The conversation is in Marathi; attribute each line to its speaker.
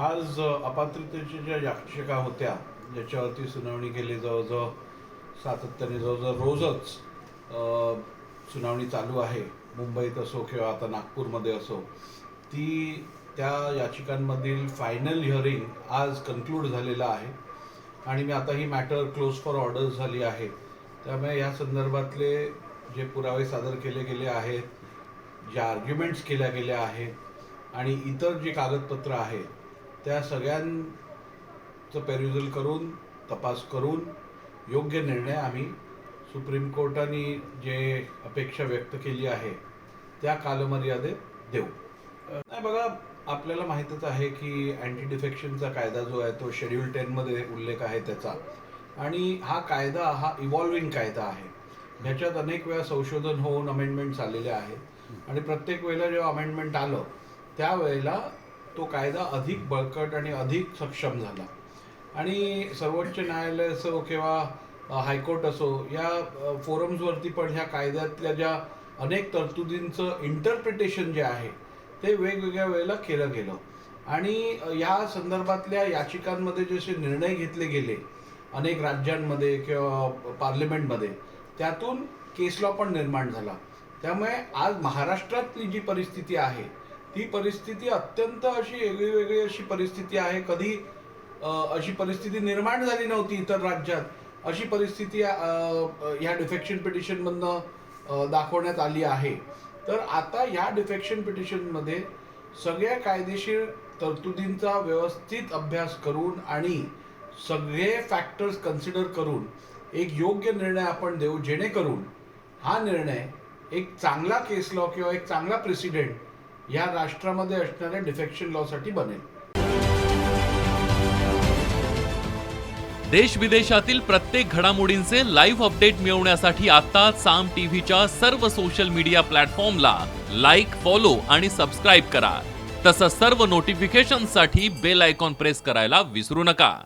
Speaker 1: आज अपात्रतेच्या ज्या याचिका होत्या ज्याच्यावरती सुनावणी केली जवळजवळ सातत्याने जवळजवळ रोजच सुनावणी चालू आहे. मुंबईत असो किंवा आता नागपूरमध्ये असो ती त्या याचिकांमधील फायनल हिअरिंग आज कन्क्लूड झालेलं आहे. आणि मी आता ही मॅटर क्लोज फॉर ऑर्डर झाली आहे. त्यामुळे या संदर्भातले जे पुरावे सादर केले गेले आहेत ज्या आर्ग्युमेंट्स केल्या गेल्या आहेत आणि इतर जी कागदपत्र आहेत त्या सगळ्यांचं पेरिजल करून तपास करून योग्य निर्णय आम्ही सुप्रीम कोर्टाने जे अपेक्षा व्यक्त केली आहे त्या कालमर्यादेत देऊ. नाही बघा आपल्याला माहीतच आहे की अँटी डिफेक्शनचा कायदा जो आहे तो शेड्यूल टेनमध्ये उल्लेख आहे त्याचा. आणि हा कायदा हा इव्हॉल्विंग कायदा आहे. ह्याच्यात अनेक वेळा संशोधन होऊन अमेंडमेंट्स आलेले आहेत. आणि प्रत्येक वेळेला जेव्हा अमेंडमेंट आलं त्यावेळेला तो कायदा अधिक बळकट आणि अधिक सक्षम झाला. आणि सर्वोच्च न्यायालय असो किंवा हायकोर्ट असो या फोरम्सवरती पण ह्या कायद्यातल्या ज्या अनेक तरतुदींचं इंटरप्रिटेशन जे आहे ते वेगवेगळ्या वेळेला केलं गेलं. आणि या संदर्भातल्या याचिकांमध्ये जसे निर्णय घेतले गेले अनेक राज्यांमध्ये किंवा पार्लमेंटमध्ये त्यातून केस लॉ पण निर्माण झाला. त्यामुळे आज महाराष्ट्रातली जी परिस्थिती आहे ती परिस्थिती अत्यंत अशी वेगळी वेगळी अशी परिस्थिती आहे. कधी अशी परिस्थिती निर्माण झाली नव्हती इतर राज्यात. अशी परिस्थिती ह्या डिफेक्शन पिटिशनमधनं दाखवण्यात आली आहे. तर आता या डिफेक्शन पिटिशनमध्ये सगळ्या कायदेशीर तरतुदींचा व्यवस्थित अभ्यास करून आणि सगळे फॅक्टर्स कन्सिडर करून एक योग्य निर्णय आपण देऊ जेणेकरून हा निर्णय एक चांगला केस लॉ किंवा एक चांगला प्रेसिडेंट या राष्ट्रामध्ये असणाऱ्या डिफेक्शन लॉसाठी बनेल.
Speaker 2: देश विदेशातील प्रत्येक घडामोडींचे लाईव्ह अपडेट मिळवण्यासाठी आता साम टीव्हीच्या सर्व सोशल मीडिया प्लॅटफॉर्मला लाईक फॉलो आणि सबस्क्राईब करा. तसंच सर्व नोटिफिकेशनसाठी बेल आयकॉन प्रेस करायला विसरू नका.